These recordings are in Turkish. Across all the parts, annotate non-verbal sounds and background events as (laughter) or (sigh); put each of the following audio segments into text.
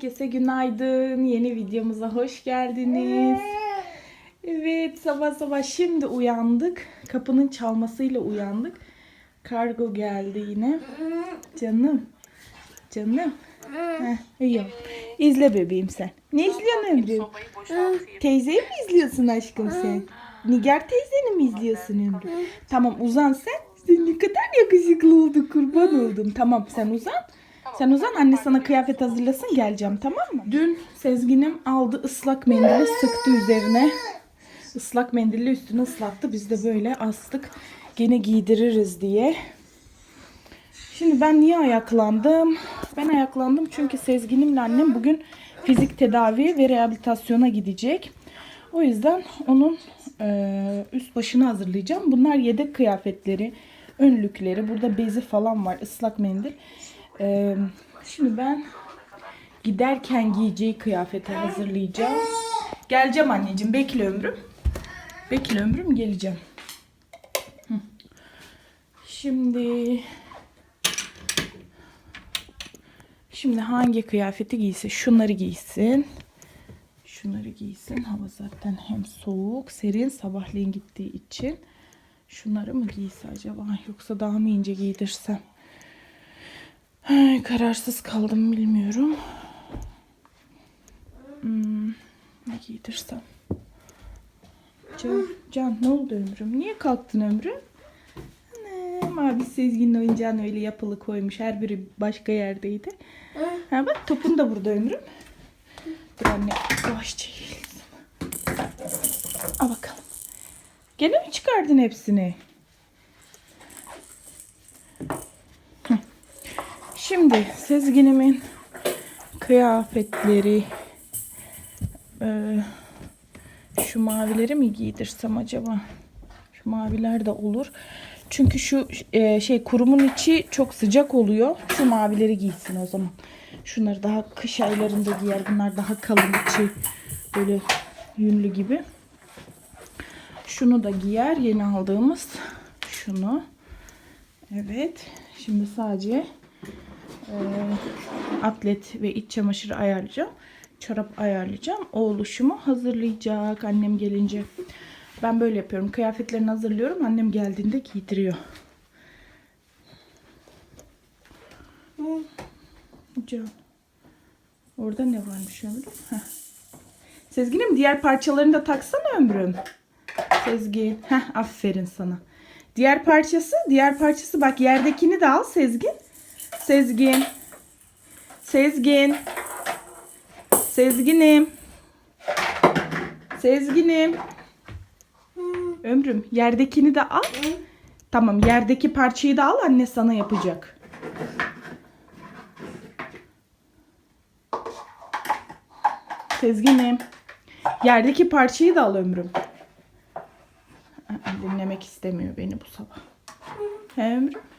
Herkese günaydın. Yeni videomuza hoş geldiniz. Evet sabah sabah şimdi uyandık. Kapının çalmasıyla uyandık. Kargo geldi yine. Canım. Canım. Heh, iyi. İzle bebeğim sen. Ne izliyorsun Ömrüm? Teyzeyi mi izliyorsun aşkım sen? Nigar teyzeni mi izliyorsun Ömrüm? Tamam uzan sen. Sen ne kadar yakışıklı oldun kurban oldum. Tamam sen uzan. Sen uzan anne sana kıyafet hazırlasın geleceğim tamam mı? Dün Sezgin'im aldı ıslak mendili sıktı üzerine. Islak mendille üstünü ıslattı. Biz de böyle astık. Gene giydiririz diye. Şimdi ben niye ayaklandım? Ben ayaklandım çünkü Sezgin'imle annem bugün fizik tedavi ve rehabilitasyona gidecek. O yüzden onun e, üst başını hazırlayacağım. Bunlar yedek kıyafetleri, önlükleri. Burada bezi falan var, ıslak mendil. Şimdi ben giderken giyeceği kıyafeti hazırlayacağım. Geleceğim anneciğim, bekle ömrüm. Bekle ömrüm, geleceğim. Şimdi Şimdi hangi kıyafeti giysin? Şunları giysin. Şunları giysin. Hava zaten hem soğuk, serin sabahleyin gittiği için. Şunları mı giyse acaba? Yoksa daha mı ince giydirsem? Ay, kararsız kaldım bilmiyorum. Hmm, ne giydirsem? Can, Can ne oldu ömrüm? Niye kalktın ömrüm? Anam abi Sezgin'in oyuncağını öyle yapılı koymuş. Her biri başka yerdeydi. Ha bak topun da burada ömrüm. Dur anne yavaşça yiyelim. Al bakalım. Gene mi çıkardın hepsini? Şimdi Sezgin'imin kıyafetleri Ee, şu mavileri mi giydirsem acaba? Şu maviler de olur. Çünkü şu e, şey kurumun içi çok sıcak oluyor. Şu mavileri giysin o zaman. Şunları daha kış aylarında giyer. Bunlar daha kalın içi böyle yünlü gibi. Şunu da giyer. Yeni aldığımız şunu. Evet. Şimdi sadece atlet ve iç çamaşırı ayarlayacağım. Çorap ayarlayacağım. O oluşumu hazırlayacak annem gelince. Ben böyle yapıyorum. Kıyafetlerini hazırlıyorum. Annem geldiğinde giydiriyor. Can. Orada ne varmış ömrüm? Sezgin'im diğer parçalarını da taksana ömrüm. Sezgin. Heh, aferin sana. Diğer parçası, diğer parçası bak yerdekini de al Sezgin. Sezgin. Sezgin. Sezginim. Sezginim. Ömrüm yerdekini de al. Tamam yerdeki parçayı da al anne sana yapacak. Sezginim. Yerdeki parçayı da al ömrüm. Dinlemek istemiyor beni bu sabah. Ömrüm.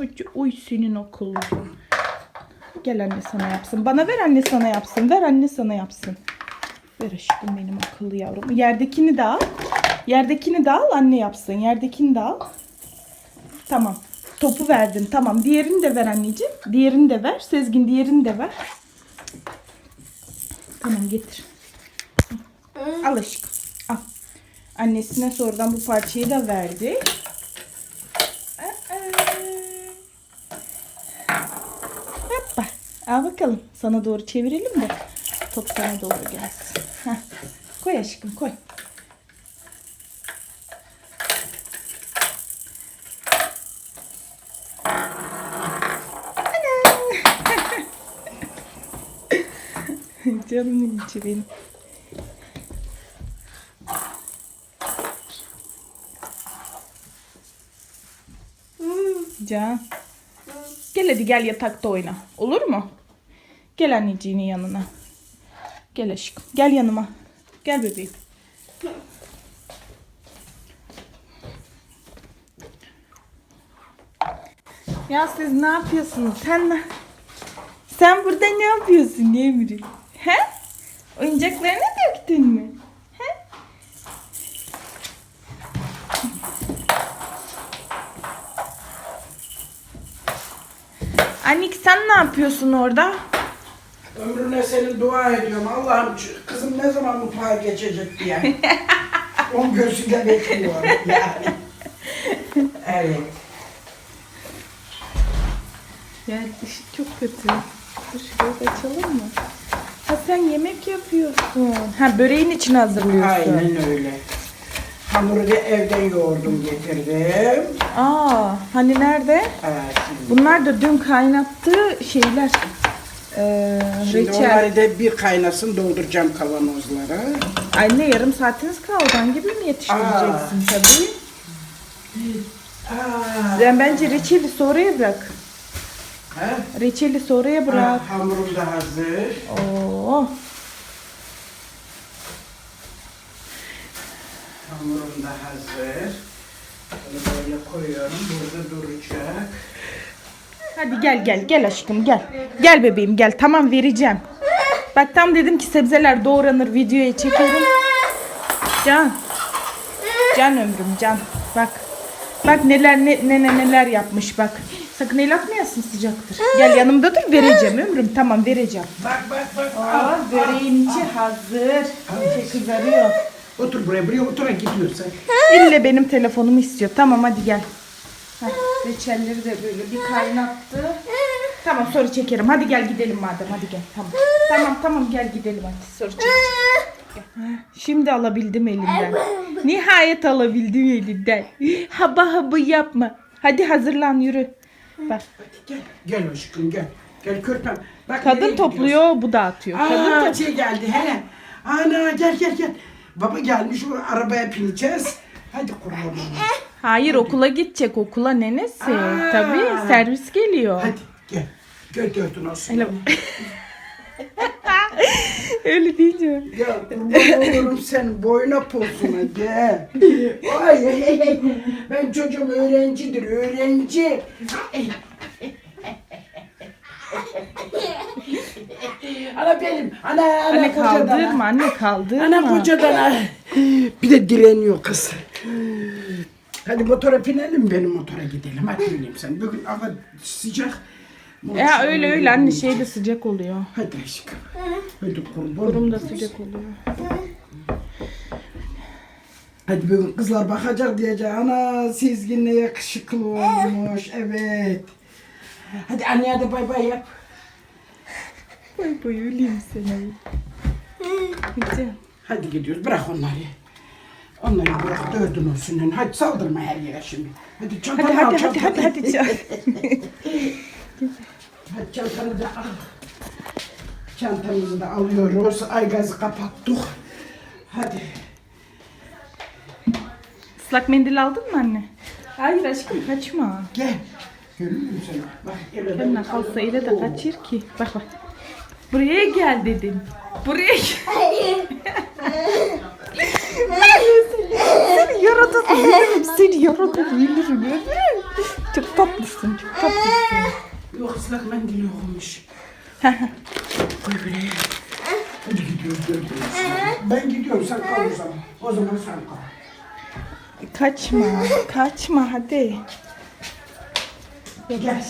Oy, oy senin okulun. Gel anne sana yapsın. Bana ver anne sana yapsın. Ver anne sana yapsın. Ver aşkım benim akıllı yavrum. Yerdekini de al. Yerdekini de al anne yapsın. Yerdekini de al. Tamam. Topu verdin. Tamam. Diğerini de ver anneciğim. Diğerini de ver. Sezgin diğerini de ver. Tamam getir. Al aşkım. Al. Annesine sonradan bu parçayı da verdi. Al bakalım. Sana doğru çevirelim de top sana doğru gelsin. Heh. Koy aşkım koy. Ana. (laughs) Canımın içi benim. Can. Gel hadi gel yatakta oyna. Olur mu? Gel anneciğinin yanına. Gel aşkım. Gel yanıma. Gel bebeğim. Ya siz ne yapıyorsunuz? Sen ne? Sen burada ne yapıyorsun Emre? He? Oyuncaklarını döktün mü? He? Annik sen ne yapıyorsun orada? Ömrüne senin dua ediyorum. Allah'ım kızım ne zaman mutfağa geçecek diye. (laughs) On gözüyle bekliyorum yani. (laughs) Evet. Yani ışık çok kötü. Dur şurayı da açalım mı? Ha sen yemek yapıyorsun. Ha böreğin için hazırlıyorsun. Aynen öyle. Hamuru da evden yoğurdum getirdim. Aa hani nerede? Evet, Bunlar da dün kaynattığı şeyler. Ee, şimdi reçel. onları da bir kaynasın dolduracağım kavanozlara. Anne yarım saatiniz kaldı. Hangi birini yetiştireceksin tabii. Aa, Sen bence reçeli sonraya bırak. ha? Reçeli sonraya bırak. Aa, hamurum da hazır. Oo. Hamurum da hazır. Bunu böyle koyuyorum. Burada duracak. Hadi gel gel gel aşkım gel. Gel bebeğim gel. Tamam vereceğim. Bak tam dedim ki sebzeler doğranır videoya çekerim. Can. Can ömrüm can. Bak. Bak neler ne, ne, ne- neler yapmış bak. Sakın el atmayasın sıcaktır. Gel yanımda dur vereceğim ömrüm. Tamam vereceğim. Bak bak bak. Aa, böreğin içi hazır. Şey kızarıyor. Otur buraya. Buraya otura gidiyorsun. İlle benim telefonumu istiyor. Tamam hadi gel. Reçelleri de böyle bir kaynattı. Tamam sonra çekerim. Hadi gel gidelim madem. Hadi gel. Tamam. Tamam tamam gel gidelim hadi. Gel. Heh, Şimdi alabildim elinden. Nihayet alabildim elinden. Haba haba yapma. Hadi hazırlan yürü. Bak Gel. Gel aşkım gel. Gel körpem. Bak, nereye kadın gidiyorsun? topluyor bu dağıtıyor. Kadın Aa, topluyor. şey geldi he. Ana gel gel gel. Baba gelmiş o arabaya bineceğiz. Hadi kurban. Hayır okula gidecek okula nenesi. Aa. Tabii servis geliyor. Hadi gel. Gör gördün olsun. (laughs) Öyle Öyle deyince. Ya kurban olurum sen boyuna posun hadi. Ay hey, hey. ben çocuğum öğrencidir öğrenci. ana benim. Ana ana Anne kocadan. kaldırma anne kaldırma. Ana kocadan. Bir de direniyor kız. Hadi motora binelim benim motora gidelim. Hadi bineyim sen. Bugün hava sıcak. Ya öyle öyle anne şey de sıcak oluyor. Hadi aşkım. Hadi kurban. Kurum da sıcak oluyor. Hadi bugün kızlar bakacak diyecek. Ana Sezgin ne yakışıklı olmuş. Evet. Hadi anneye de bay bay yap. Bay bay öleyim seni. Hadi. Hadi gidiyoruz. Bırak onları. Onları bırak dördün olsun. Hadi saldırma her yere şimdi. Hadi çantanı Hadi al. hadi hadi çantanı. hadi hadi. çal. (laughs) Hadi çantanı da al. Çantamızı da alıyoruz. Ay gazı kapattık. Hadi. Islak mendil aldın mı anne? Hayır aşkım kaçma. Gel. Görüyor musun? Bak ele Kendine kalsa ile de kaçır ki. Bak bak. Buraya gel dedim. Buraya gel. (laughs) yaratıp bilirim. Seni yaratıp bilirim. Çok tatlısın. Çok tatlısın. Yok ıslak mendil yokmuş. Koy buraya. Hadi gidiyoruz dördümüz. Ben gidiyorum sen kal o zaman. O zaman sen kal. Kaçma. Kaçma hadi. Gel.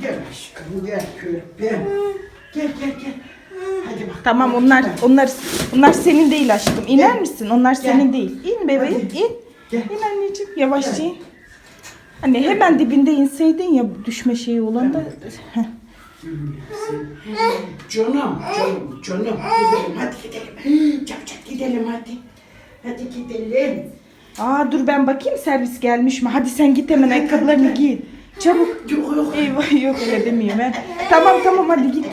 Gel aşkım gel körpem. Gel gel gel. Hadi bak. Tamam onlar onlar onlar senin değil aşkım. İner Gel. misin? Onlar senin değil. İn bebeğim Hadi. in. Gel. İn anneciğim yavaşça in. Anne hemen dibinde inseydin ya düşme şeyi olan da. Heh. Canım, canım, canım. Gidelim, hadi gidelim. Çabuk gidelim hadi. Hadi gidelim. Aa dur ben bakayım servis gelmiş mi? Hadi sen git hemen ayakkabılarını giy. Çabuk. Yok yok. Eyvah yok öyle demiyorum ben. Tamam tamam hadi git.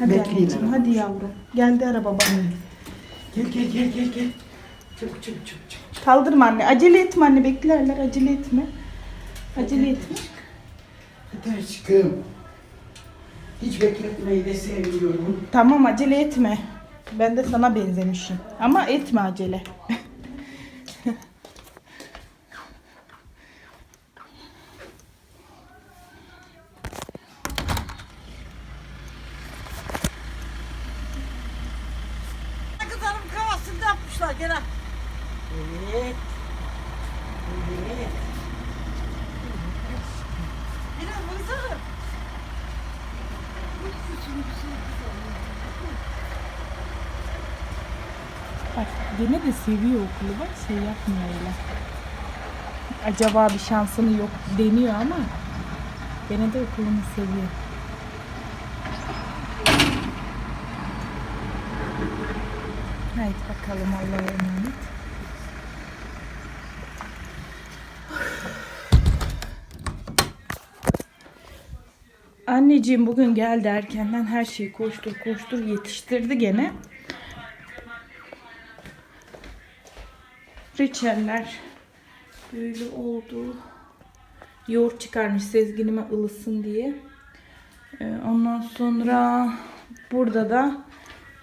Hadi Bekleyeyim anneciğim, hadi yavrum. Geldi araba baba. Gel gel gel gel gel. Çabuk çabuk çabuk çabuk. Kaldırma anne. Acele etme anne beklerler. Acele etme. Acele etme. Hadi aşkım. Hiç bekletmeyi de sevmiyorum. Tamam acele etme. Ben de sana benzemişim. Ama etme acele. (laughs) kavasında yapmışlar gene. Evet. Evet. Biraz baksana. Bak gene de seviyor okulu bak şey yapmıyor öyle. Acaba bir şansını yok deniyor ama gene de okulunu seviyor. Haydi bakalım Allah'a emanet. Anneciğim bugün geldi erkenden her şeyi koştur koştur yetiştirdi gene. Reçeller böyle oldu. Yoğurt çıkarmış sezginime ılısın diye. Ee, ondan sonra burada da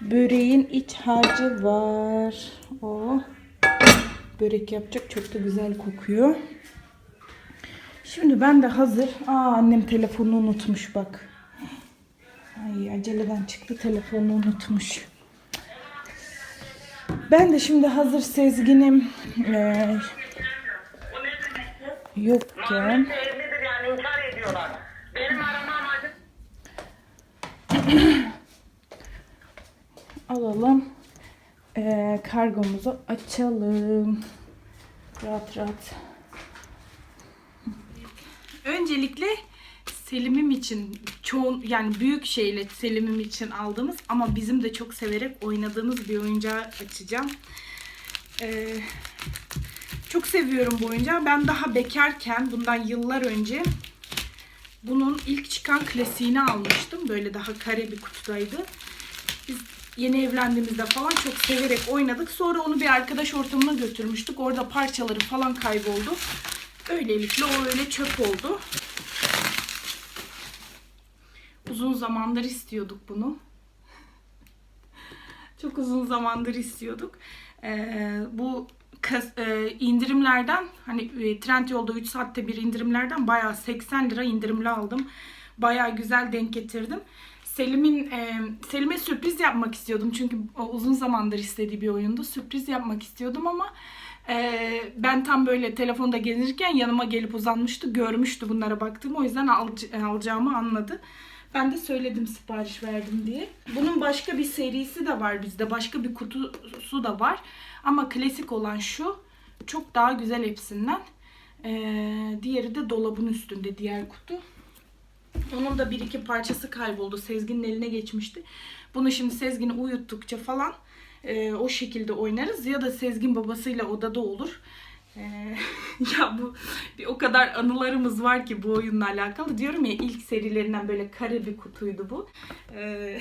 böreğin iç harcı var. O börek yapacak çok da güzel kokuyor. Şimdi ben de hazır. Aa annem telefonunu unutmuş bak. Ay aceleden çıktı telefonunu unutmuş. Ben de şimdi hazır Sezgin'im eee yokken alalım. Eee, kargomuzu açalım. Rahat rahat. Öncelikle Selim'im için çoğun yani büyük şeyle Selim'im için aldığımız ama bizim de çok severek oynadığımız bir oyuncağı açacağım. Eee, çok seviyorum bu oyuncağı. Ben daha bekarken bundan yıllar önce bunun ilk çıkan klasiğini almıştım. Böyle daha kare bir kutudaydı. Yeni evlendiğimizde falan çok severek oynadık. Sonra onu bir arkadaş ortamına götürmüştük. Orada parçaları falan kayboldu. Öylelikle o öyle çöp oldu. Uzun zamandır istiyorduk bunu. (laughs) Çok uzun zamandır istiyorduk. Ee, bu e, indirimlerden hani e, Trendyol'da 3 saatte bir indirimlerden bayağı 80 lira indirimli aldım. Bayağı güzel denk getirdim. Selim'in e, Selim'e sürpriz yapmak istiyordum çünkü uzun zamandır istediği bir oyundu. Sürpriz yapmak istiyordum ama e, ben tam böyle telefonda gezirken yanıma gelip uzanmıştı. Görmüştü bunlara baktığımı. O yüzden al, alacağımı anladı. Ben de söyledim sipariş verdim diye. Bunun başka bir serisi de var bizde. Başka bir kutusu da var. Ama klasik olan şu. Çok daha güzel hepsinden. Ee, diğeri de dolabın üstünde diğer kutu. Onun da bir iki parçası kayboldu. Sezgin'in eline geçmişti. Bunu şimdi Sezgin'i uyuttukça falan e, o şekilde oynarız. Ya da Sezgin babasıyla odada olur. E, (laughs) ya bu bir o kadar anılarımız var ki bu oyunla alakalı. Diyorum ya ilk serilerinden böyle kare bir kutuydu bu. E,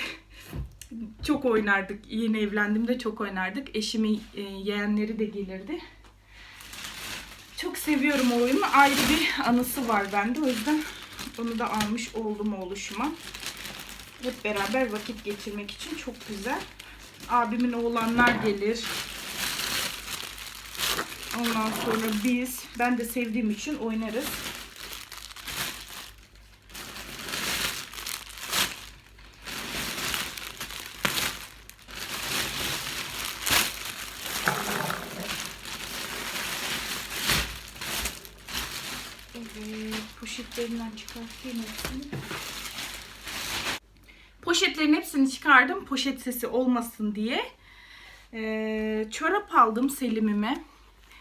(laughs) çok oynardık. Yeni evlendiğimde çok oynardık. Eşimin e, yeğenleri de gelirdi. Çok seviyorum o oyunu. Ayrı bir anısı var bende. O yüzden onu da almış oldum oluşuma. Hep beraber vakit geçirmek için çok güzel. Abimin oğlanlar gelir. Ondan sonra biz, ben de sevdiğim için oynarız. Evet, poşetlerinden çıkartayım hepsini. Poşetlerin hepsini çıkardım. Poşet sesi olmasın diye. Ee, çorap aldım Selim'ime.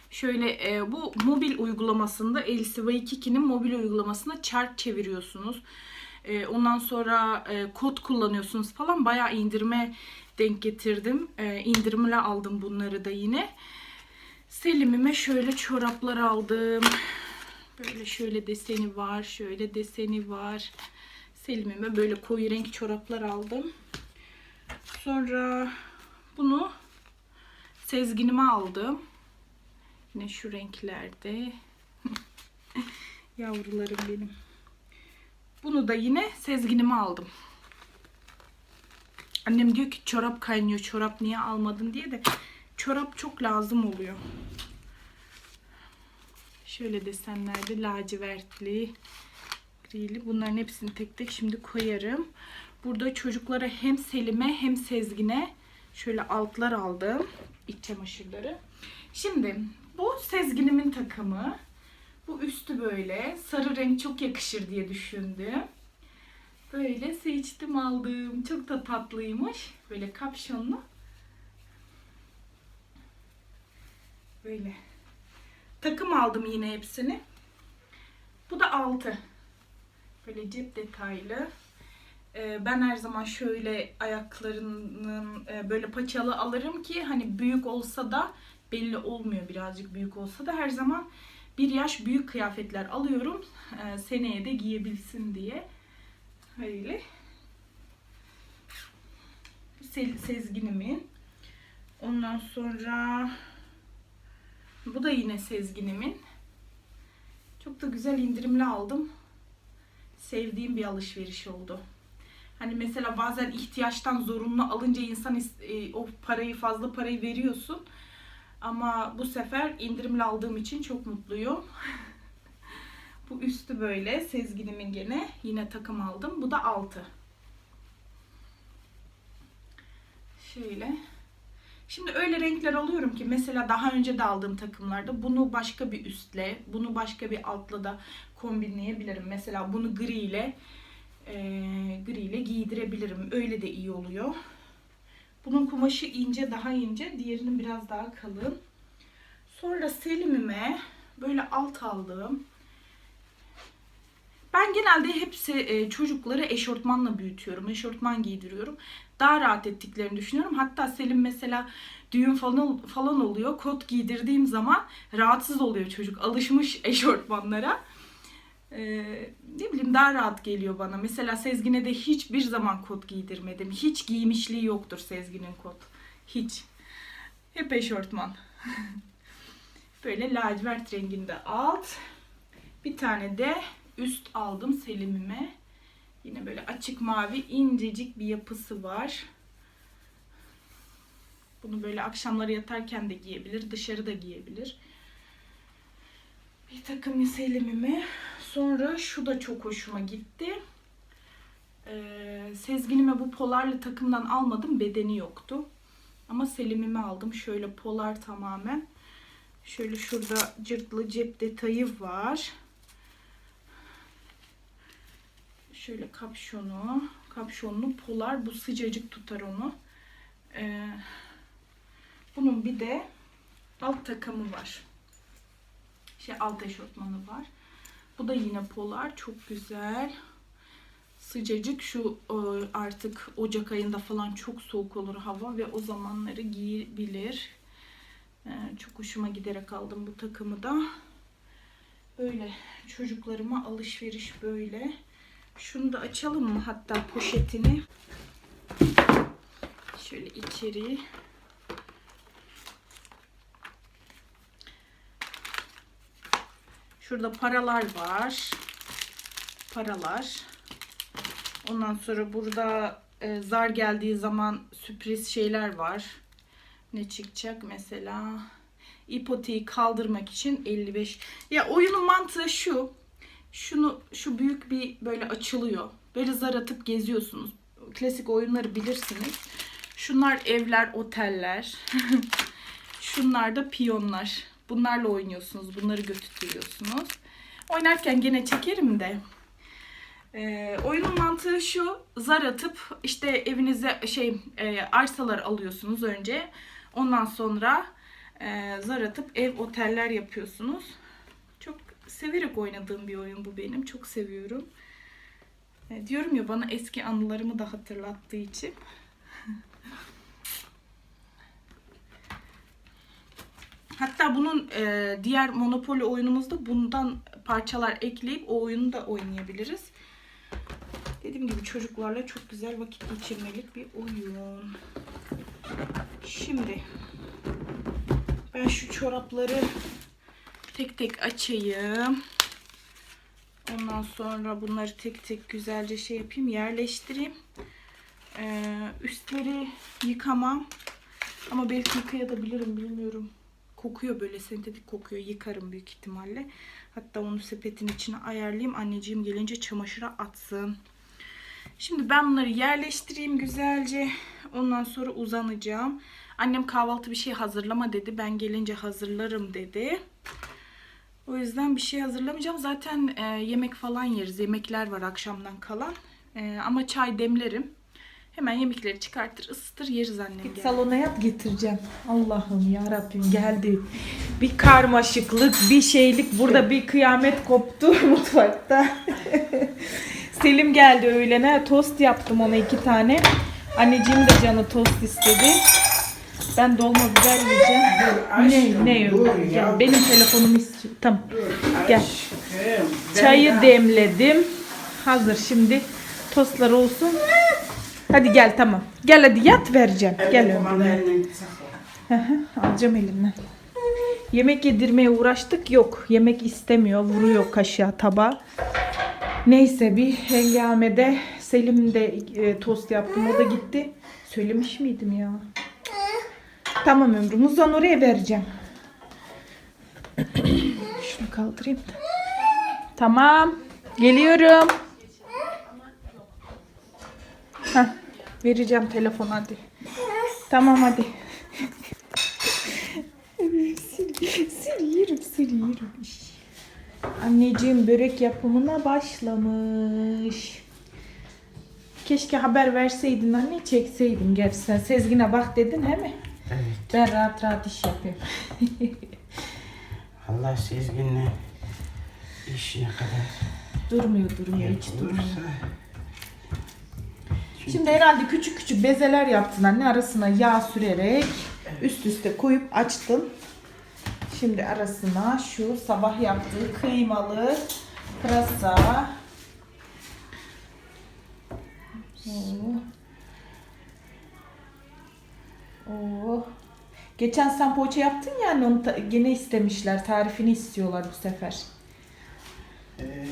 Şöyle e, bu mobil uygulamasında Elsiva Kiki'nin mobil uygulamasında çark çeviriyorsunuz. E, ondan sonra e, kod kullanıyorsunuz falan. Bayağı indirime denk getirdim. E, indirimle aldım bunları da yine. Selim'ime şöyle çoraplar aldım. Böyle şöyle deseni var. Şöyle deseni var. Selim'ime böyle koyu renk çoraplar aldım. Sonra bunu Sezgin'ime aldım. Yine şu renklerde. (laughs) Yavrularım benim. Bunu da yine Sezgin'ime aldım. Annem diyor ki çorap kaynıyor. Çorap niye almadın diye de çorap çok lazım oluyor. Şöyle desenlerde lacivertli, grili. Bunların hepsini tek tek şimdi koyarım. Burada çocuklara hem Selim'e hem Sezgin'e şöyle altlar aldım. İç çamaşırları. Şimdi bu Sezgin'imin takımı. Bu üstü böyle. Sarı renk çok yakışır diye düşündüm. Böyle seçtim aldım. Çok da tatlıymış. Böyle kapşonlu. Böyle. Takım aldım yine hepsini. Bu da altı. Böyle cep detaylı. Ee, ben her zaman şöyle ayaklarının e, böyle paçalı alırım ki hani büyük olsa da belli olmuyor birazcık büyük olsa da her zaman bir yaş büyük kıyafetler alıyorum. Ee, seneye de giyebilsin diye. Öyle. Se- Sezginimin. Ondan sonra bu da yine Sezginimin. Çok da güzel indirimli aldım. Sevdiğim bir alışveriş oldu. Hani mesela bazen ihtiyaçtan zorunlu alınca insan e, o parayı fazla parayı veriyorsun. Ama bu sefer indirimli aldığım için çok mutluyum. (laughs) bu üstü böyle Sezgin'imin gene yine takım aldım. Bu da altı. Şöyle. Şimdi öyle renkler alıyorum ki mesela daha önce de aldığım takımlarda bunu başka bir üstle, bunu başka bir altla da kombinleyebilirim. Mesela bunu gri ile e, gri ile giydirebilirim. Öyle de iyi oluyor. Bunun kumaşı ince, daha ince. Diğerinin biraz daha kalın. Sonra Selim'ime böyle alt aldım. Ben genelde hepsi e, çocukları eşortmanla büyütüyorum. Eşortman giydiriyorum. Daha rahat ettiklerini düşünüyorum. Hatta Selim mesela düğün falan falan oluyor. Kot giydirdiğim zaman rahatsız oluyor çocuk. Alışmış eşortmanlara. Ee, ne bileyim daha rahat geliyor bana. Mesela Sezgin'e de hiçbir zaman kot giydirmedim. Hiç giymişliği yoktur Sezgin'in kot. Hiç. Hep eşortman. (laughs) Böyle lacivert renginde alt. Bir tane de üst aldım Selim'ime. Yine böyle açık mavi incecik bir yapısı var. Bunu böyle akşamları yatarken de giyebilir, dışarıda giyebilir. Bir takım Selim'ime. Sonra şu da çok hoşuma gitti. Ee, Sezgin'ime bu polarlı takımdan almadım. Bedeni yoktu. Ama Selim'ime aldım. Şöyle polar tamamen. Şöyle şurada cırtlı cep detayı var. Şöyle kapşonu. Kapşonlu polar. Bu sıcacık tutar onu. Ee, bunun bir de alt takımı var. Şey alt eşortmanı var. Bu da yine polar. Çok güzel. Sıcacık şu e, artık Ocak ayında falan çok soğuk olur hava ve o zamanları giyebilir. E, Çok hoşuma giderek aldım bu takımı da. Böyle çocuklarıma alışveriş böyle. Şunu da açalım mı hatta poşetini. Şöyle içeri. Şurada paralar var. Paralar. Ondan sonra burada e, zar geldiği zaman sürpriz şeyler var. Ne çıkacak mesela? İpoteği kaldırmak için 55. Ya oyunun mantığı şu. Şunu şu büyük bir böyle açılıyor. Böyle zar atıp geziyorsunuz. Klasik oyunları bilirsiniz. Şunlar evler, oteller. (laughs) Şunlar da piyonlar. Bunlarla oynuyorsunuz. Bunları götürüyorsunuz. Oynarken gene çekerim de. Ee, oyunun mantığı şu. Zar atıp işte evinize şey e, arsalar alıyorsunuz önce. Ondan sonra e, zar atıp ev oteller yapıyorsunuz. Severek oynadığım bir oyun bu benim. Çok seviyorum. E, diyorum ya bana eski anılarımı da hatırlattığı için. (laughs) Hatta bunun e, diğer Monopoly oyunumuzda bundan parçalar ekleyip o oyunu da oynayabiliriz. Dediğim gibi çocuklarla çok güzel vakit geçirmelik bir oyun. Şimdi ben şu çorapları tek tek açayım. Ondan sonra bunları tek tek güzelce şey yapayım, yerleştireyim. Ee, üstleri yıkamam. Ama belki yıkayabilirim bilmiyorum. Kokuyor böyle sentetik kokuyor. Yıkarım büyük ihtimalle. Hatta onu sepetin içine ayarlayayım. Anneciğim gelince çamaşıra atsın. Şimdi ben bunları yerleştireyim güzelce. Ondan sonra uzanacağım. Annem kahvaltı bir şey hazırlama dedi. Ben gelince hazırlarım dedi. O yüzden bir şey hazırlamayacağım. Zaten e, yemek falan yeriz. Yemekler var akşamdan kalan. Ee, ama çay demlerim. Hemen yemekleri çıkartır, ısıtır, yeriz annem. Git salona yap getireceğim. Allah'ım ya Rabbim geldi. Bir karmaşıklık, bir şeylik. Burada bir kıyamet koptu (laughs) mutfakta. (laughs) Selim geldi öğlene. Tost yaptım ona iki tane. Anneciğim de canı tost istedi. Ben dolma biber yiyeceğim. aşkım, ne ne dur. Gel, benim telefonumu istiyor. Tamam. Gel. Aşkım, ben Çayı demledim. Hazır şimdi tostlar olsun. Hadi gel tamam. Gel hadi yat vereceğim. Evet, Gel kumanda ömrüne. elinden sakla. Hı hı, Alacağım elimden. Yemek yedirmeye uğraştık. Yok. Yemek istemiyor. Vuruyor kaşığa tabağa. Neyse bir hengamede Selim de e, tost yaptım. O da gitti. Söylemiş miydim ya? Tamam ömrüm. Uzan oraya vereceğim. (coughs) Şunu kaldırayım da. Tamam. Geliyorum. Heh, vereceğim telefon hadi. Tamam hadi. (laughs) sil, sil yerim, sil yerim. Anneciğim börek yapımına başlamış. Keşke haber verseydin anne çekseydim gerçi Sezgin'e bak dedin he mi? Evet. Ben rahat rahat iş yapıyorum. (laughs) Allah Sezgin'le iş ne kadar durmuyor durmuyor hiç durmuyor. olursa Şimdi herhalde küçük küçük bezeler yaptın anne arasına yağ sürerek üst üste koyup açtım. Şimdi arasına şu sabah yaptığı kıymalı pırasa. Oo. Oo. Geçen sen poğaça yaptın ya anne onu ta- gene istemişler. Tarifini istiyorlar bu sefer. Ee,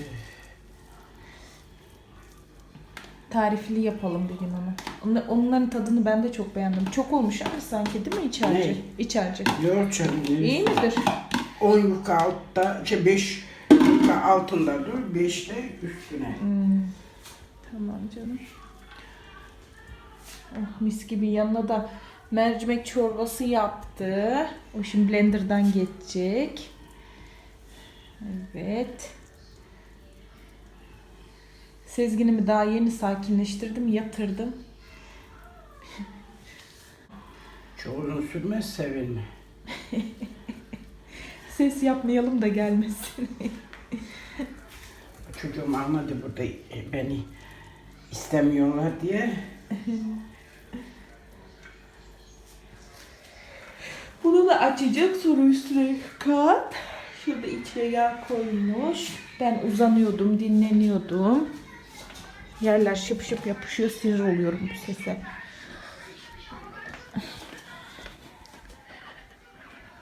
Tarifli yapalım bir gün onu. Onlar- Onların tadını ben de çok beğendim. Çok olmuş ama sanki değil mi iç harcı? Ne? İç harcı. yoğurt çabuk. İyi midir? 10 yufka altta, şey 5 yufka altında dur, 5 de üstüne. Hmm. Tamam canım. Oh, mis gibi yanına da mercimek çorbası yaptı. O şimdi blenderdan geçecek. Evet. Sezginimi daha yeni sakinleştirdim, yatırdım. Çok uzun sürmez sevinme. (laughs) Ses yapmayalım da gelmesin. Çocuğum anladı burada beni istemiyorlar diye. (laughs) Bunu da açacak sonra üstüne kat. Şurada içine yağ koymuş. Ben uzanıyordum, dinleniyordum. Yerler şıp şıp yapışıyor, sinir oluyorum bu sese.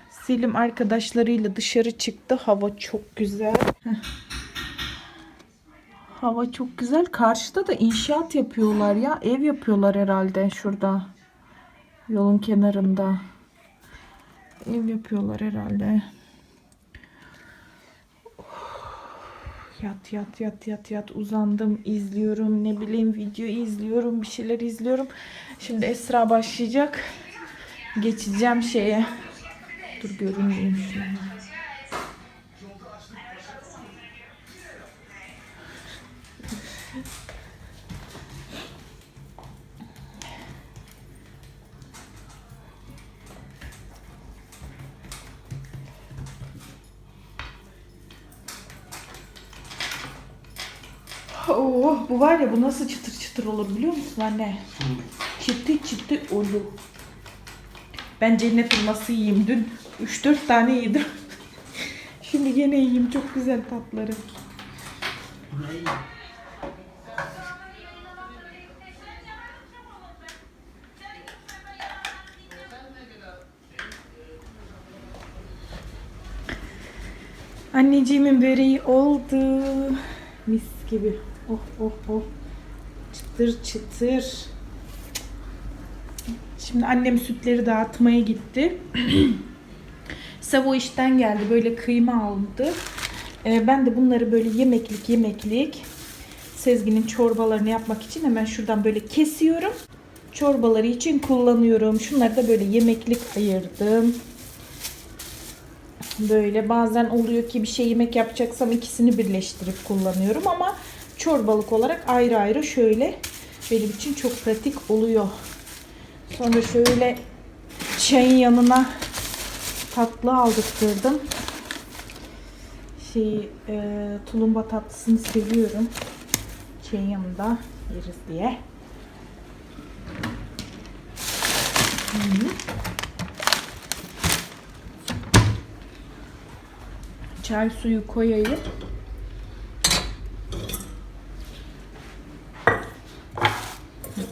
Selim arkadaşlarıyla dışarı çıktı. Hava çok güzel. Hava çok güzel. Karşıda da inşaat yapıyorlar ya. Ev yapıyorlar herhalde şurada. Yolun kenarında. Ev yapıyorlar herhalde. Yat yat yat yat yat uzandım izliyorum ne bileyim video izliyorum bir şeyler izliyorum. Şimdi Esra başlayacak. Geçeceğim şeye. Dur görünmeyeyim şuna. Nasıl çıtır çıtır olur biliyor musun anne? Çıtı çıtı olur. Ben cennet elması yiyeyim. Dün 3-4 tane yedim. (laughs) Şimdi yine yiyeyim. Çok güzel tatları. Anneciğimin böreği oldu. Mis gibi. Oh oh oh. Çıtır çıtır. Şimdi annem sütleri dağıtmaya gitti. (clears throat) Savo işten geldi. Böyle kıyma aldı. Ee, ben de bunları böyle yemeklik yemeklik Sezgin'in çorbalarını yapmak için hemen şuradan böyle kesiyorum. Çorbaları için kullanıyorum. Şunları da böyle yemeklik ayırdım. Böyle bazen oluyor ki bir şey yemek yapacaksam ikisini birleştirip kullanıyorum ama çorbalık olarak ayrı ayrı şöyle benim için çok pratik oluyor. Sonra şöyle çayın yanına tatlı aldırttırdım. Şey, e, tulumba tatlısını seviyorum. Çayın yanında yeriz diye. Çay suyu koyayım.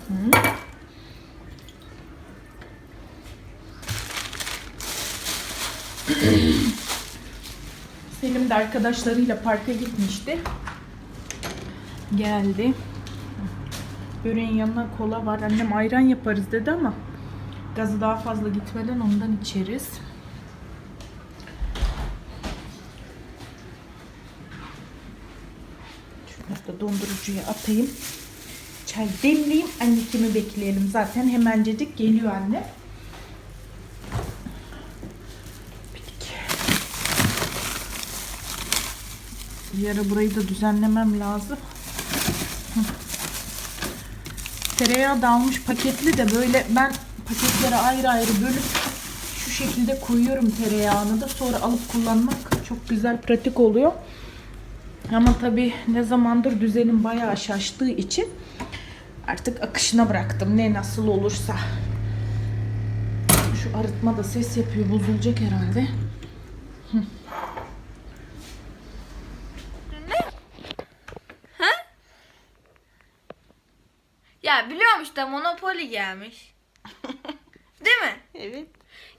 Hı. De arkadaşlarıyla parka gitmişti. Geldi. Böreğin yanına kola var. Annem ayran yaparız dedi ama gazı daha fazla gitmeden ondan içeriz. Şunları da dondurucuya atayım. Çay demleyeyim. Anneciğimi bekleyelim. Zaten hemencecik geliyor anne. Bir ara burayı da düzenlemem lazım. Hı. Tereyağı da almış paketli de böyle ben paketlere ayrı ayrı bölüp şu şekilde koyuyorum tereyağını da sonra alıp kullanmak çok güzel pratik oluyor. Ama tabii ne zamandır düzenim bayağı şaştığı için artık akışına bıraktım. Ne nasıl olursa. Şu arıtma da ses yapıyor. Bozulacak herhalde. Ya biliyorum işte Monopoly gelmiş. (laughs) Değil mi? Evet.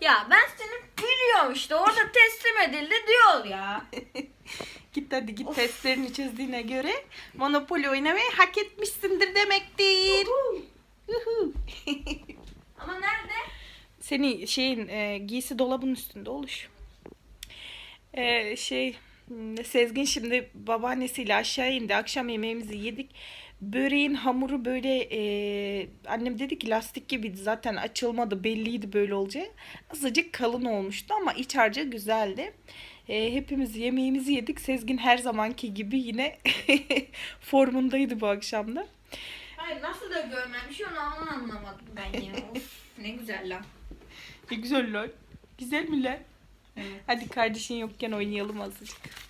Ya ben seni biliyorum işte orada teslim edildi diyor ya. (laughs) Git hadi git testlerini çizdiğine göre Monopoly oynamayı hak etmişsindir demektir. (laughs) Ama nerede? Senin şeyin e, giysi dolabın üstünde oluş. E, şey m, Sezgin şimdi babaannesiyle aşağı indi. Akşam yemeğimizi yedik. Böreğin hamuru böyle e, annem dedi ki lastik gibiydi zaten açılmadı belliydi böyle olacağı. Azıcık kalın olmuştu ama iç harcı güzeldi. E, hepimiz yemeğimizi yedik. Sezgin her zamanki gibi yine (laughs) formundaydı bu akşamda. Hayır nasıl da görmemiş onu anlamadım ben ya. (laughs) Of, ne güzel lan. Ne güzel lan. Güzel mi lan? Evet. Hadi kardeşin yokken oynayalım azıcık.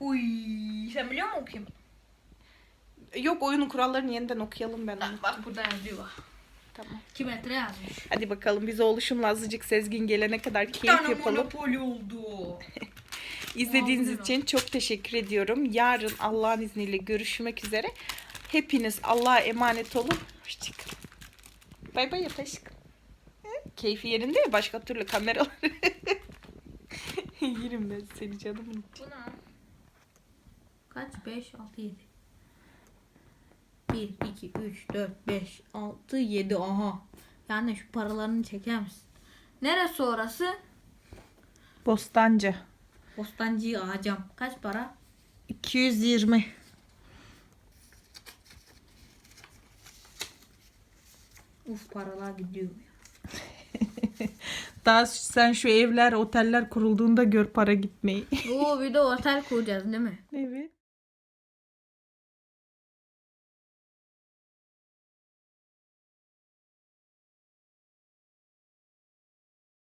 Uy, sen biliyor musun okuyayım? Yok oyunun kurallarını yeniden okuyalım ben onu. Bak burada yazıyor. Tamam. 2 metre yazmış. Hadi bakalım biz oluşumla azıcık Sezgin gelene kadar keyif yapalım. Monopoly oldu. (laughs) İzlediğiniz Oldu. için çok teşekkür ediyorum. Yarın Allah'ın izniyle görüşmek üzere. Hepiniz Allah'a emanet olun. Hoşçakalın. Bay bay yap aşkım. Hı? Keyfi yerinde ya başka türlü kameralar. (laughs) Yerim ben seni canımın. Bu ne? Kaç? 5, 6, 7. 1, 2, 3, 4, 5, 6, 7. Aha. Yani şu paralarını çeker misin? Neresi orası? Bostancı. Bostancı'yı ağacam. Kaç para? 220. Uf paralar gidiyor. (laughs) Daha sen şu evler, oteller kurulduğunda gör para gitmeyi. Oo bir de otel kuracağız değil mi? Evet.